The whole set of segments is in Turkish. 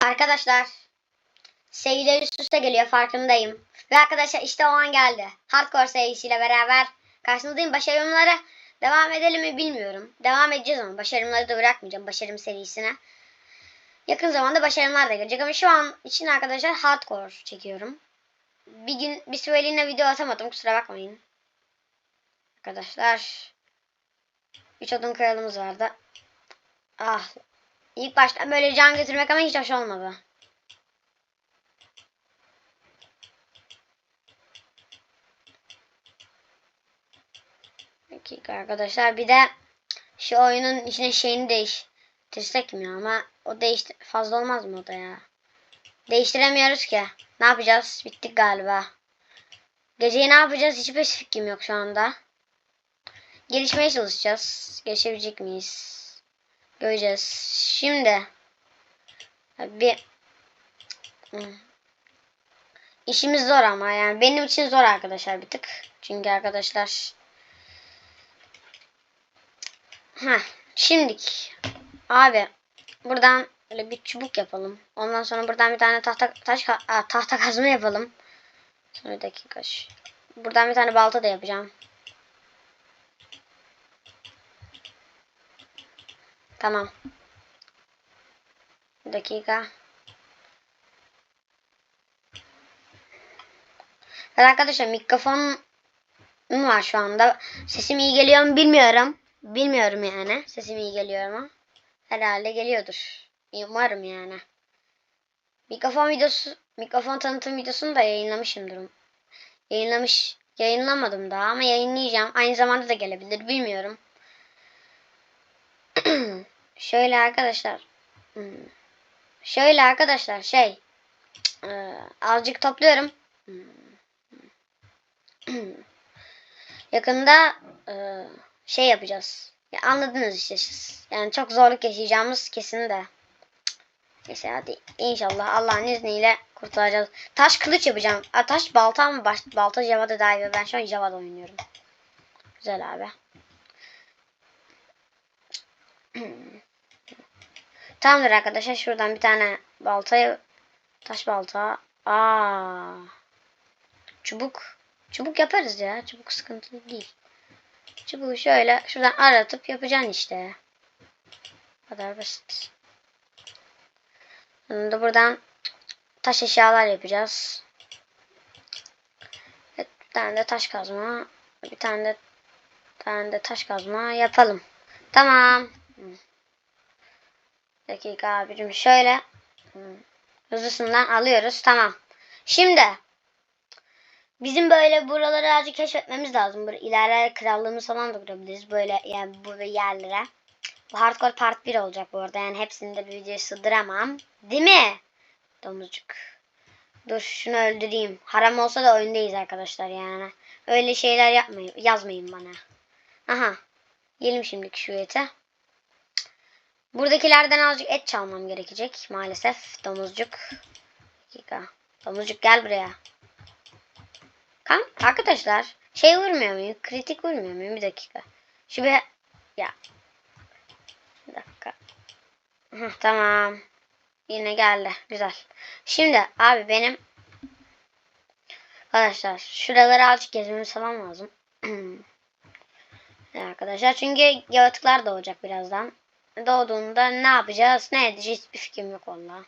Arkadaşlar seyirciler üst üste geliyor farkındayım. Ve arkadaşlar işte o an geldi. Hardcore serisiyle beraber karşınızdayım. Başarımlara devam edelim mi bilmiyorum. Devam edeceğiz ama başarımları da bırakmayacağım başarım serisine. Yakın zamanda başarımlar da gelecek ama şu an için arkadaşlar hardcore çekiyorum. Bir gün bir süreliğine video atamadım kusura bakmayın. Arkadaşlar 3 odun kralımız vardı. Ah İlk başta böyle can götürmek ama hiç hoş olmadı. Arkadaşlar bir de şu oyunun içine şeyini değiştirsek mi ama o değiştir fazla olmaz mı o da ya? Değiştiremiyoruz ki. Ne yapacağız? Bittik galiba. Geceyi ne yapacağız? Hiçbir fikrim yok şu anda. Gelişmeye çalışacağız. Gelişebilecek miyiz? Göreceğiz. Şimdi bir hmm. işimiz zor ama yani benim için zor arkadaşlar bir tık. Çünkü arkadaşlar ha şimdilik abi buradan böyle bir çubuk yapalım. Ondan sonra buradan bir tane tahta taş a, tahta kazma yapalım. Sonra dakika. Buradan bir tane balta da yapacağım. Tamam. Bir dakika. Evet arkadaşlar mikrofon var şu anda. Sesim iyi geliyor mu bilmiyorum. Bilmiyorum yani. Sesim iyi geliyor mu? Herhalde geliyordur. Umarım yani. Mikrofon videosu, mikrofon tanıtım videosunu da yayınlamışımdır. Yayınlamış, yayınlamadım daha ama yayınlayacağım. Aynı zamanda da gelebilir bilmiyorum. Şöyle arkadaşlar. Hmm. Şöyle arkadaşlar şey. E, azıcık topluyorum. Yakında e, şey yapacağız. Ya anladınız işte siz. Yani çok zorluk yaşayacağımız kesin de. Neyse hadi inşallah Allah'ın izniyle kurtulacağız. Taş kılıç yapacağım. A, taş balta mı? Balta Java'da daha iyi. Ben şu an Java'da oynuyorum. Güzel abi. Tamamdır arkadaşlar. Şuradan bir tane baltayı taş balta. Aa. Çubuk. Çubuk yaparız ya. Çubuk sıkıntılı değil. Çubuğu şöyle şuradan aratıp yapacaksın işte. Kadar basit. Bunu da buradan taş eşyalar yapacağız. Bir tane de taş kazma. Bir tane de bir tane de taş kazma yapalım. Tamam. Dakika abicim şöyle hızlısından alıyoruz. Tamam. Şimdi bizim böyle buraları azıcık keşfetmemiz lazım. Böyle ilerler krallığımız falan da kurabiliriz. Böyle yani bu yerlere. Bu hardcore part 1 olacak bu arada. Yani hepsini de bir videoya sığdıramam. Değil mi? Domuzcuk. Dur şunu öldüreyim. Haram olsa da oyundayız arkadaşlar yani. Öyle şeyler yapmayın. Yazmayın bana. Aha. Yiyelim şimdi şu ete. Buradakilerden azıcık et çalmam gerekecek maalesef. Domuzcuk. Dakika. Domuzcuk gel buraya. Kan arkadaşlar şey vurmuyor muyum? Kritik vurmuyor muyum? Bir dakika. Şu bir ya. Bir dakika. Tamam. Yine geldi. Güzel. Şimdi abi benim arkadaşlar şuraları azıcık gezmemiz falan lazım. arkadaşlar çünkü yaratıklar doğacak birazdan doğduğunda ne yapacağız, ne edeceğiz bir fikrim yok valla.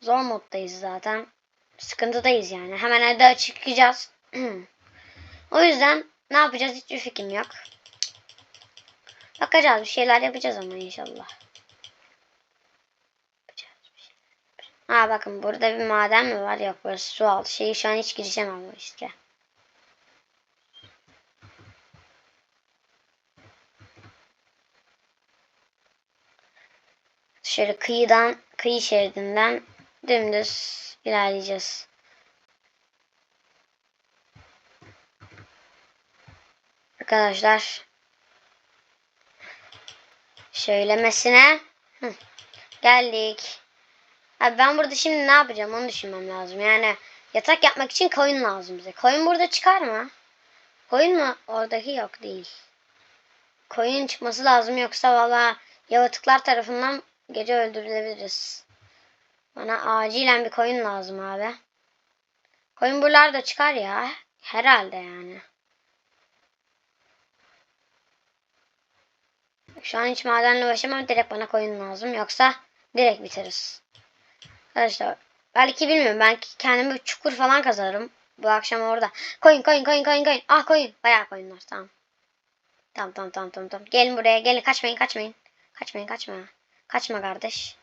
Zor moddayız zaten. Sıkıntıdayız yani. Hemen evde çıkacağız. o yüzden ne yapacağız hiçbir fikrim yok. Bakacağız bir şeyler yapacağız ama inşallah. Ha bakın burada bir maden mi var? Yok burası su altı. Şeyi şu an hiç girişemem işte. Şöyle kıyıdan, kıyı şeridinden dümdüz ilerleyeceğiz. Arkadaşlar şöylemesine Hı. geldik. Abi ben burada şimdi ne yapacağım onu düşünmem lazım. Yani yatak yapmak için koyun lazım bize. Koyun burada çıkar mı? Koyun mu? Oradaki yok değil. Koyun çıkması lazım yoksa valla yaratıklar tarafından gece öldürülebiliriz. Bana acilen bir koyun lazım abi. Koyun buralarda çıkar ya. Herhalde yani. Şu an hiç madenle uğraşamam. Direkt bana koyun lazım. Yoksa direkt biteriz. Arkadaşlar belki bilmiyorum. Belki kendime bir çukur falan kazarım. Bu akşam orada. Koyun koyun koyun koyun koyun. Ah koyun. Bayağı koyun var. Tamam. Tamam tamam tamam tamam. tamam. Gelin buraya. Gelin kaçmayın kaçmayın. Kaçmayın kaçma. Kaçma kardeş.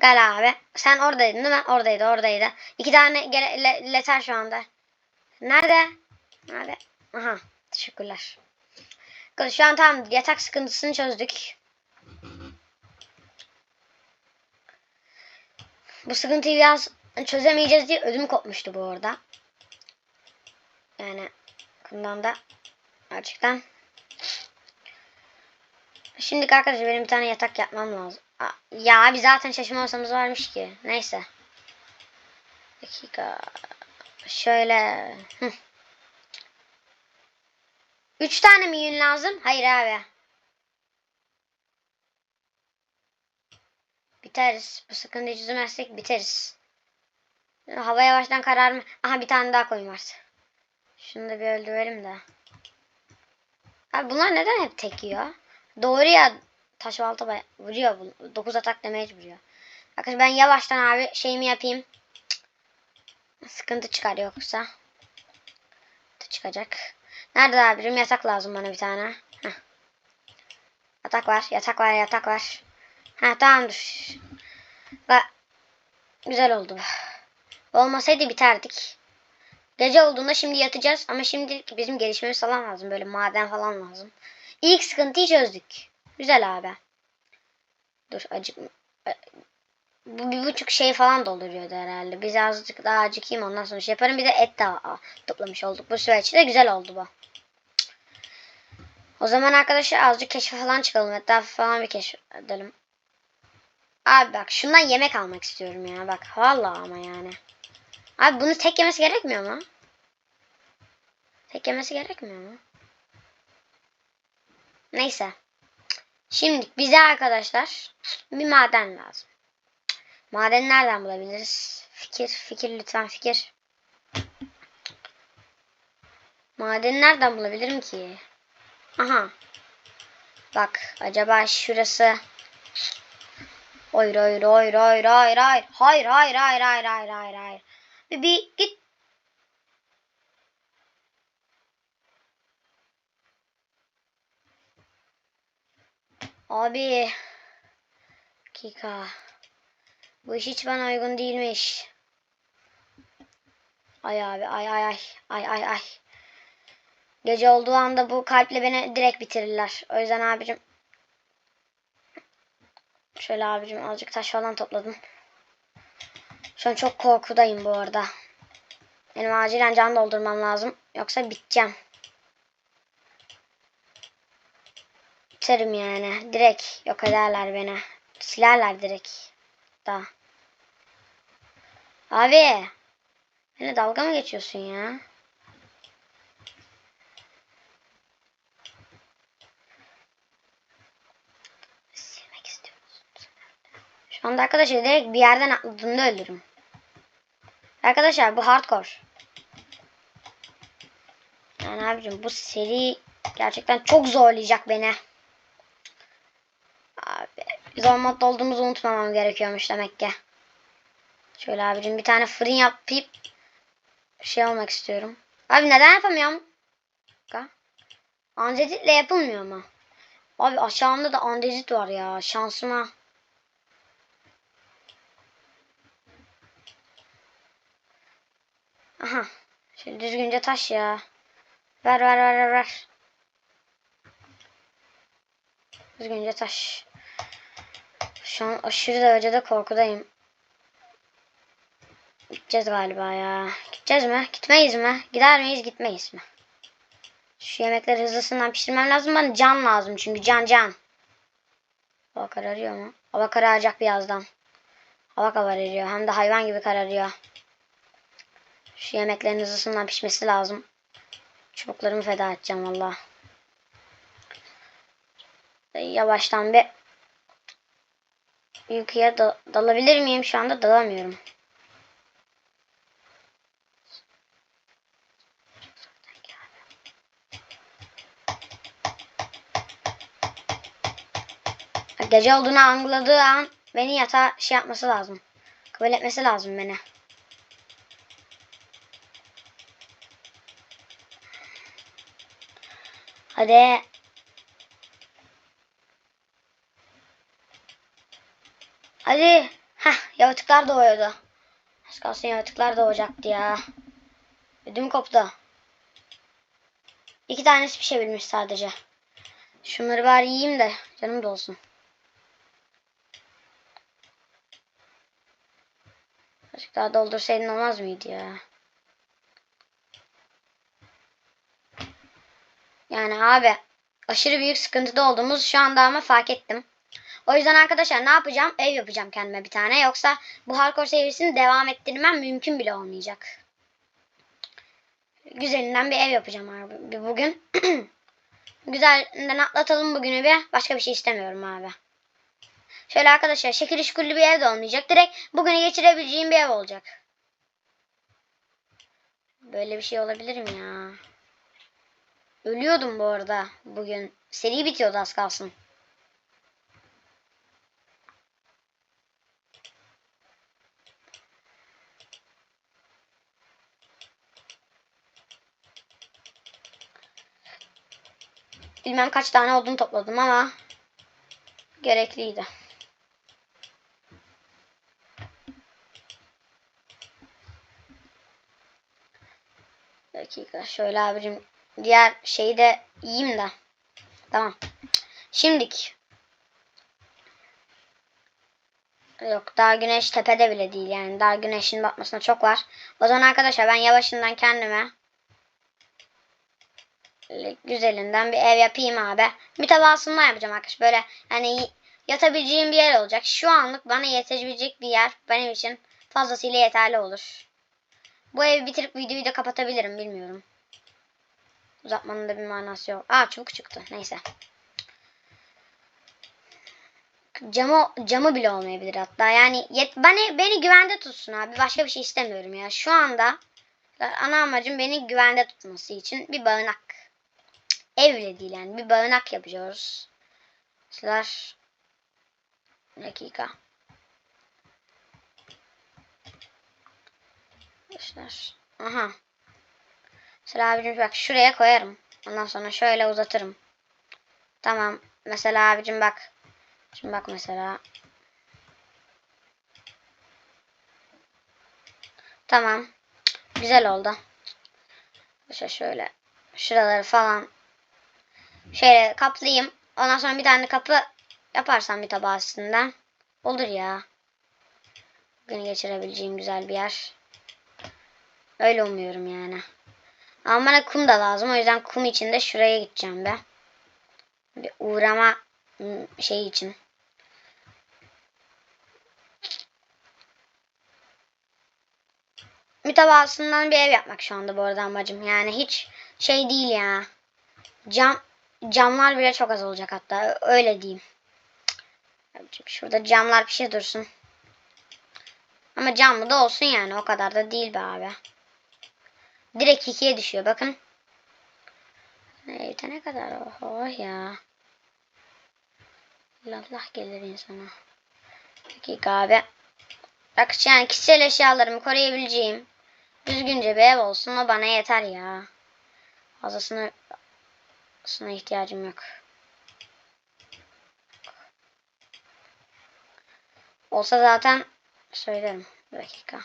Gel abi. Sen oradaydın değil mi? Oradaydı oradaydı. İki tane le- leter şu anda. Nerede? Nerede? Aha. Teşekkürler. Şu an tamam yatak sıkıntısını çözdük. Bu sıkıntıyı biraz çözemeyeceğiz diye ödüm kopmuştu bu arada. Yani bundan da gerçekten. Şimdi arkadaşlar benim bir tane yatak yapmam lazım. Ya abi zaten şaşırma masamız varmış ki. Neyse. Dakika. Şöyle. Hı. Üç tane mi yün lazım? Hayır abi. Biteriz. Bu sıkıntıyı çözemezsek biteriz. Hava yavaştan kararma. Aha bir tane daha koyun var. Şunu da bir öldürelim de. Abi bunlar neden hep tek yiyor? Doğru ya. Taş balta vuruyor. bu. 9 atak damage vuruyor. Arkadaşlar ben yavaştan abi şeyimi yapayım. Sıkıntı çıkar yoksa. Sıkıntı çıkacak. Nerede abicim? Yatak lazım bana bir tane. Heh. Yatak var. Yatak var. Yatak var. Ha tamamdır. Bak. Güzel oldu. Olmasaydı biterdik. Gece olduğunda şimdi yatacağız ama şimdi bizim gelişmemiz falan lazım. Böyle maden falan lazım. İlk sıkıntıyı çözdük. Güzel abi. Dur acık. Bu bir buçuk şey falan dolduruyordu herhalde. Biz azıcık daha acıkayım ondan sonra şey yaparım. Bir de et daha toplamış olduk. Bu süreçte güzel oldu bu. O zaman arkadaşlar azıcık keşfe falan çıkalım. Etrafı falan bir keşfedelim. Abi bak şundan yemek almak istiyorum ya. Bak vallahi ama yani. Abi bunu tek yemesi gerekmiyor mu? Tek yemesi gerekmiyor mu? Neyse. Şimdi bize arkadaşlar bir maden lazım. Madeni nereden bulabiliriz? Fikir, fikir lütfen fikir. Madeni nereden bulabilirim ki? Aha. Bak acaba şurası Hayır hayır hayır hayır hayır hayır hayır hayır hayır hayır hayır hayır hayır bir, bir git Abi dakika bu iş hiç bana uygun değilmiş Ay abi ay ay ay ay ay ay Gece olduğu anda bu kalple beni direkt bitirirler. O yüzden abicim Şöyle abicim azıcık taş falan topladım. Şu an çok korkudayım bu arada. Benim acilen can doldurmam lazım. Yoksa biteceğim. Biterim yani. Direkt yok ederler beni. Silerler direkt. Da. Abi. Beni dalga mı geçiyorsun ya? Şu anda arkadaşlar direkt bir yerden atladığında ölürüm. Arkadaşlar bu hardcore. Yani abicim bu seri gerçekten çok zorlayacak beni. Zor modda olduğumuzu unutmamam gerekiyormuş demek ki. Şöyle abicim bir tane fırın yapıp şey olmak istiyorum. Abi neden yapamıyorum? Andezitle yapılmıyor mu? Abi aşağımda da andezit var ya şansıma. Aha. Şöyle düzgünce taş ya. Ver ver ver ver ver. Düzgünce taş. Şu an aşırı derecede korkudayım. Gideceğiz galiba ya. Gideceğiz mi? Gitmeyiz mi? Gider miyiz? Gitmeyiz mi? Şu yemekleri hızlısından pişirmem lazım. Bana can lazım çünkü can can. Hava kararıyor mu? Hava kararacak birazdan. Hava kararıyor. Hem de hayvan gibi kararıyor. Şu yemeklerin hızlısından pişmesi lazım. Çubuklarımı feda edeceğim valla. yavaştan bir uykuya da- dalabilir miyim? Şu anda dalamıyorum. Gece olduğunu anladığı an beni yatağa şey yapması lazım. Kabul etmesi lazım beni. Hadi. Hadi. Heh, yaratıklar doğuyordu. Az kalsın yaratıklar doğacaktı ya. Ödüm koptu. İki tanesi pişebilmiş sadece. Şunları bari yiyeyim de canım dolsun. Azıcık daha doldursaydın olmaz mıydı ya? Yani abi aşırı büyük sıkıntıda olduğumuz şu anda ama fark ettim. O yüzden arkadaşlar ne yapacağım? Ev yapacağım kendime bir tane. Yoksa bu hardcore serisini devam ettirmem mümkün bile olmayacak. Güzelinden bir ev yapacağım abi bugün. Güzelinden atlatalım bugünü bir. Başka bir şey istemiyorum abi. Şöyle arkadaşlar şekil işgüllü bir ev de olmayacak. Direkt bugünü geçirebileceğim bir ev olacak. Böyle bir şey olabilir mi ya? Ölüyordum bu arada bugün. Seri bitiyordu az kalsın. Bilmem kaç tane odun topladım ama gerekliydi. Bir dakika şöyle abicim diğer şeyi de yiyeyim de. Tamam. Şimdik. Yok daha güneş tepede bile değil yani. Daha güneşin batmasına çok var. O zaman arkadaşlar ben yavaşından kendime güzelinden bir ev yapayım abi. Mütevasından yapacağım arkadaşlar. Böyle hani yatabileceğim bir yer olacak. Şu anlık bana yetebilecek bir yer benim için fazlasıyla yeterli olur. Bu evi bitirip videoyu da kapatabilirim bilmiyorum. Uzatmanın da bir manası yok. Aa çubuk çıktı. Neyse. Camı camı bile olmayabilir hatta. Yani yet, beni beni güvende tutsun abi. Başka bir şey istemiyorum ya. Şu anda ana amacım beni güvende tutması için bir barınak. Ev bile değil yani. Bir barınak yapıyoruz. Slash Bir dakika. Arkadaşlar. Aha. Mesela abicim bak şuraya koyarım. Ondan sonra şöyle uzatırım. Tamam. Mesela abicim bak. Şimdi bak mesela. Tamam. Güzel oldu. İşte şöyle. Şuraları falan. Şöyle kaplayayım. Ondan sonra bir tane kapı yaparsam bir tabağı üstünden. Olur ya. Bugün geçirebileceğim güzel bir yer. Öyle umuyorum yani. Ama bana kum da lazım. O yüzden kum için de şuraya gideceğim be. Bir uğrama şey için. Mütevasından bir ev yapmak şu anda bu arada amacım. Yani hiç şey değil ya. Cam camlar bile çok az olacak hatta. Öyle diyeyim. Şurada camlar bir şey dursun. Ama camlı da olsun yani. O kadar da değil be abi. Direkt ikiye düşüyor bakın. Evde ne kadar oho ya. Allah gelir insana. Dakika abi. Bak yani kişisel eşyalarımı koruyabileceğim. Düzgünce bir ev olsun o bana yeter ya. Fazlasına Fazlasına ihtiyacım yok. Olsa zaten söylerim. Bir dakika.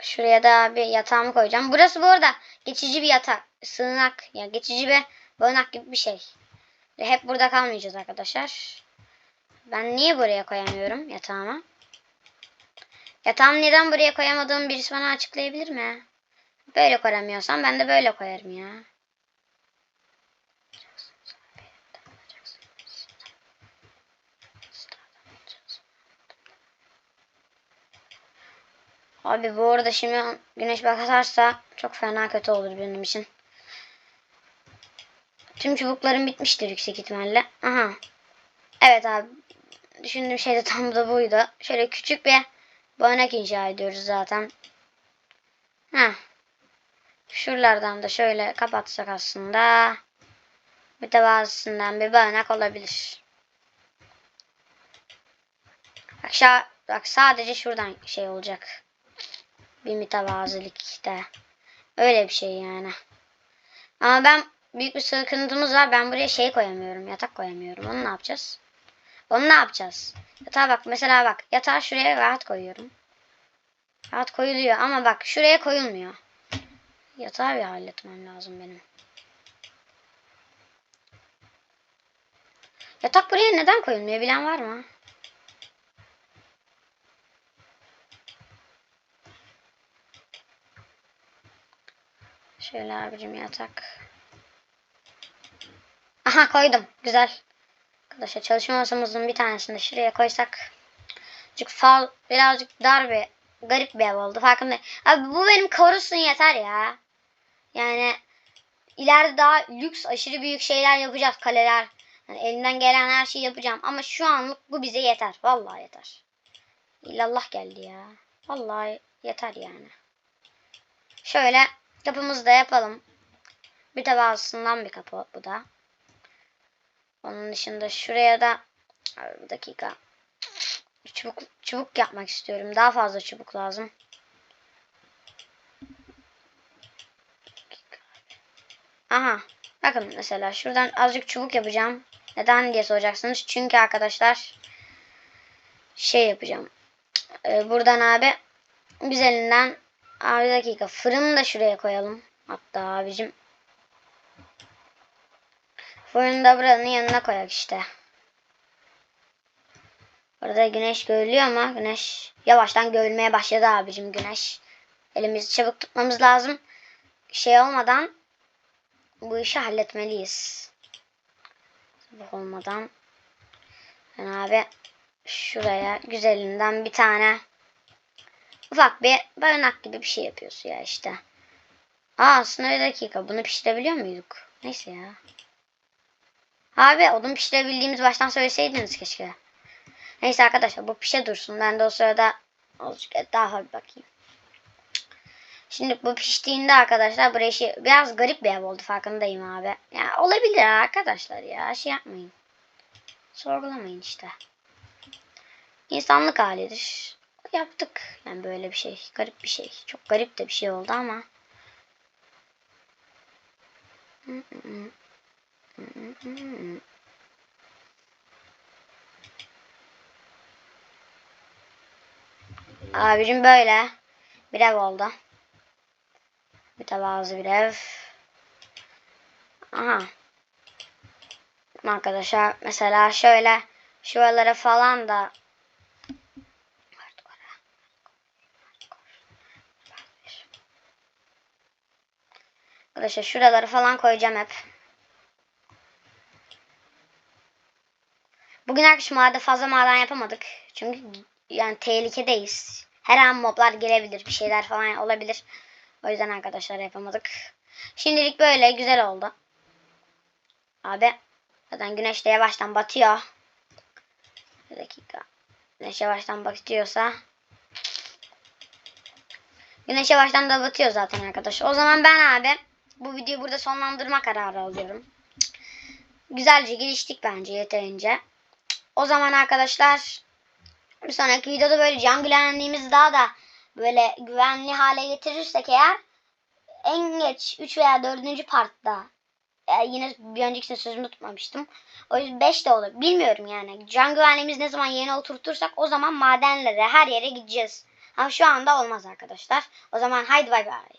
Şuraya da bir yatağımı koyacağım. Burası bu arada geçici bir yatak. Sığınak. Yani geçici bir barınak gibi bir şey. Hep burada kalmayacağız arkadaşlar. Ben niye buraya koyamıyorum yatağımı? Yatağımı neden buraya koyamadığımı birisi bana açıklayabilir mi? Böyle koyamıyorsam ben de böyle koyarım ya. Abi bu arada şimdi güneş bakarsa çok fena kötü olur benim için. Tüm çubuklarım bitmiştir yüksek ihtimalle. Aha. Evet abi. Düşündüğüm şey de tam da buydu. Şöyle küçük bir barınak inşa ediyoruz zaten. Heh. Şuralardan da şöyle kapatsak aslında mütevazısından bir barınak olabilir. Bak, bak sadece şuradan şey olacak. Bir mütevazilikte. Öyle bir şey yani. Ama ben büyük bir sıkıntımız var. Ben buraya şey koyamıyorum. Yatak koyamıyorum. Onu ne yapacağız? Onu ne yapacağız? Yatağa bak. Mesela bak. Yatağı şuraya rahat koyuyorum. Rahat koyuluyor ama bak şuraya koyulmuyor. Yatağı bir halletmem lazım benim. Yatak buraya neden koyulmuyor bilen var mı? Şöyle abicim yatak. Aha koydum. Güzel. Arkadaşlar çalışma masamızın bir tanesini şuraya koysak. Birazcık fal, birazcık dar bir garip bir ev oldu. Farkındayım. Abi bu benim korusun yeter ya. Yani ileride daha lüks aşırı büyük şeyler yapacağız. Kaleler. Yani elimden gelen her şeyi yapacağım. Ama şu anlık bu bize yeter. Vallahi yeter. İllallah geldi ya. Vallahi yeter yani. Şöyle kapımızı da yapalım. Bir tavasından bir kapı bu da. Onun dışında şuraya da bir dakika. Çubuk, çubuk yapmak istiyorum. Daha fazla çubuk lazım. Aha. Bakın mesela şuradan azıcık çubuk yapacağım. Neden diye soracaksınız. Çünkü arkadaşlar şey yapacağım. Ee, buradan abi güzelinden abi dakika fırını da şuraya koyalım. Hatta abicim fırını da buranın yanına koyak işte. Orada güneş görülüyor ama güneş yavaştan görülmeye başladı abicim güneş. Elimizi çabuk tutmamız lazım. Şey olmadan bu işi halletmeliyiz. Sabah olmadan. Ben abi şuraya güzelinden bir tane ufak bir barınak gibi bir şey yapıyorsun ya işte. Aa aslında bir dakika bunu pişirebiliyor muyduk? Neyse ya. Abi odun pişirebildiğimiz baştan söyleseydiniz keşke. Neyse arkadaşlar bu pişe dursun. Ben de o sırada azıcık daha bir bakayım. Şimdi bu piştiğinde arkadaşlar buraya şey, biraz garip bir ev oldu farkındayım abi. Ya olabilir arkadaşlar ya şey yapmayın. Sorgulamayın işte. İnsanlık halidir. Yaptık yani böyle bir şey. Garip bir şey. Çok garip de bir şey oldu ama. Abicim böyle bir ev oldu. Mütevazı bir ev. Aha. Arkadaşlar mesela şöyle şuralara falan da Arkadaşlar şuraları falan koyacağım hep. Bugün akşam fazla maden yapamadık. Çünkü yani tehlikedeyiz. Her an moblar gelebilir. Bir şeyler falan olabilir. O yüzden arkadaşlar yapamadık. Şimdilik böyle güzel oldu. Abi zaten güneş de yavaştan batıyor. Bir dakika. Güneş yavaştan batıyorsa Güneş yavaştan da batıyor zaten arkadaşlar. O zaman ben abi bu videoyu burada sonlandırma kararı alıyorum. Güzelce geliştik bence yeterince. O zaman arkadaşlar bir sonraki videoda böyle can güvenliğimizi daha da böyle güvenli hale getirirsek eğer en geç 3 veya 4. partta e, yine bir önceki sözümü tutmamıştım. O yüzden 5 de olur. Bilmiyorum yani. Can güvenliğimiz ne zaman yerine oturtursak o zaman madenlere her yere gideceğiz. Ama şu anda olmaz arkadaşlar. O zaman haydi bay bay.